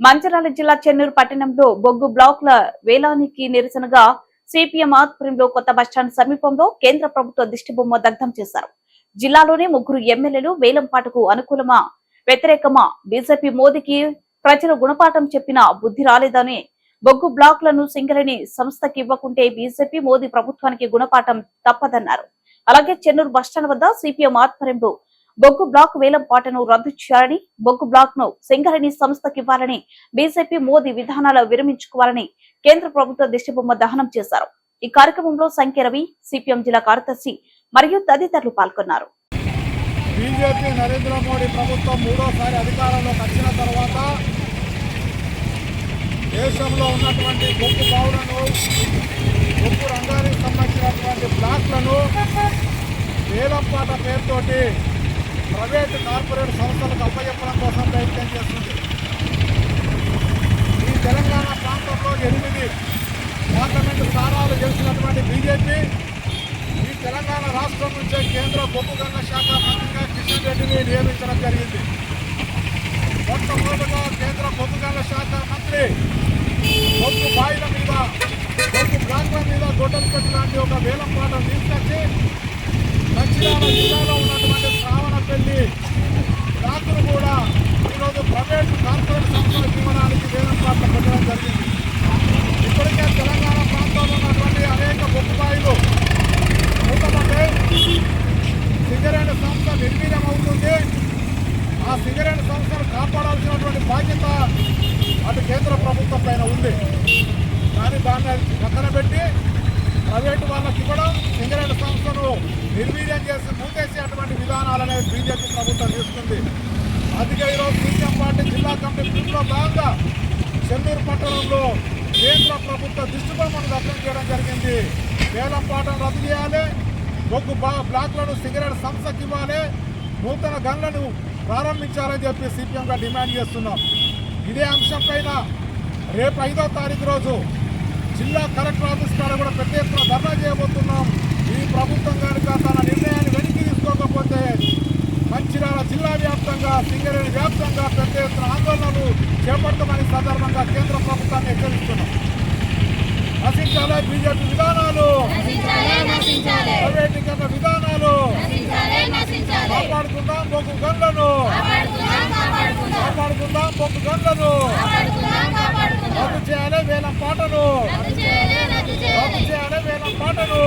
మంచిర్యాల జిల్లా చెన్నూరు పట్టణంలో బొగ్గు బ్లాక్ల వేలానికి నిరసనగా సిపిఎం ఆధ్వర్యంలో కొత్త బస్టాండ్ సమీపంలో కేంద్ర ప్రభుత్వ దిష్టిబొమ్మ దగ్ధం చేశారు. జిల్లాలోని ముగ్గురు ఎమ్మెల్యేలు వేలంపాటకు అనుకూలమా వ్యతిరేకమా బీజేపీ మోదీకి ప్రజలు గుణపాఠం చెప్పినా బుద్ధి రాలేదని బొగ్గు బ్లాక్లను సింగరేణి సంస్థకి ఇవ్వకుంటే బీజేపీ మోదీ ప్రభుత్వానికి గుణపాఠం తప్పదన్నారు. అలాగే చెన్నూరు బస్టాండ్ వద్ద సిపిఎం ఆధ్వర్యంలో బొగ్గు బ్లాక్ వేలం పాటను రద్దు చేయాలని బొగ్గు బ్లాక్ను సింగరేణి సంస్థకి ఇవ్వాలని బీజేపీ మోదీ విధానాలు విరమించుకోవాలని కేంద్ర ప్రభుత్వ దిష్టిబొమ్మ దహనం చేశారు. ఈ కార్యక్రమంలో సంఖ్య రవి సిపిఎం జిల్లా కార్యదర్శి మరియు తదితరులు పాల్గొన్నారు. బీజేపీ నరేంద్ర మోడీ ప్రభుత్వం మూడోసారి అధికారంలోకి వచ్చిన తర్వాత దేశంలో ఉన్నటువంటి బొగ్గు బావులను బొగ్గు రంగానికి సంబంధించినటువంటి బ్లాక్లను వేలంపాట పేరుతోటి ప్రైవేట్ కార్పొరేట్ సంస్థలకు అప్పచెప్పడం కోసం ప్రయత్నం చేస్తుంది. ఈ తెలంగాణ ప్రాంతంలో ఎనిమిది పార్లమెంటు స్థానాలు గెలిచినటువంటి బీజేపీ ఈ తెలంగాణ రాష్ట్రం నుంచే కేంద్ర బొగ్గు శాఖ మంత్రిగా కిషన్ రెడ్డిని నియమించడం జరిగింది. మొట్టమొదటిగా కేంద్ర బొగ్గు శాఖ మంత్రి బొగ్గు బాయిల మీద బొగ్గు ప్రాంతం మీద గొడ్డలు పెట్టి లాంటి ఒక వేలం పాట తీసుకొచ్చి మంచిర్యాల జిల్లాలో ఉన్నటువంటి శ్రావణపల్లి బ్లాకును కూడా ఈరోజు ప్రైవేట్ కార్పొరేట్ సంస్థలకు ఇవ్వడానికి వేలం పాటలు పెట్టడం జరిగింది ఇప్పటికే తెలంగాణ ప్రాంతంలో ఉన్నటువంటి అనేక బొగ్గు బాయిలు మూతపడ్డే సింగరేణి సంస్థ నిర్వీర్యం అవుతుంది ఆ సింగరేణి సంస్థను కాపాడాల్సినటువంటి బాధ్యత అటు కేంద్ర ప్రభుత్వం పైన ఉంది. కానీ దాన్ని పక్కన పెట్టి ప్రైవేటు వాళ్ళకి ఇవ్వడం సింగరేణి సంస్థను నిర్వీర్యం చేసి మూసేసేటువంటి విధానాలు అనేది బీజేపీ ప్రభుత్వం తీసుకుంది అందుకే ఈరోజు సీఎం పార్టీ జిల్లా కమిటీ పిలుపులో భాగంగా చెన్నూరు పట్టణంలో కేంద్ర ప్రభుత్వ దిష్టిబొమ్మను దగ్ధం చేయడం జరిగింది. వేలం పాటను రద్దు చేయాలి. బొగ్గు బా- బ్లాక్లను సిగరెట్ సంస్థకి ఇవ్వాలి నూతన గన్లను ప్రారంభించాలని చెప్పి సిపిఎంగా డిమాండ్ చేస్తున్నాం ఇదే అంశం పైన రేపు ఐదో తారీఖు రోజు జిల్లా కలెక్టర్ ఆఫీస్ కాడ కూడా పెద్ద ఎత్తున ధర్నా చేయబోతున్నాం. ఈ ప్రభుత్వం కనుక తన నిర్ణయాన్ని వెనక్కి తీసుకోకపోతే మంచిర్యాల జిల్లా వ్యాప్తంగా సింగరేణి వ్యాప్తంగా పెద్ద ఎత్తున ఆందోళనలు చేపడతామని సందర్భంగా కేంద్ర ప్రభుత్వాన్ని హెచ్చరిస్తున్నాం. నశించాలి బీజేపీ విధానాలు పొగ్గు గన్లను కాపాడుకుందాం పొగ్గు గన్లను రద్దు చేయాలి వేలం పాటను రద్దు చేయాలి వేలం పాటను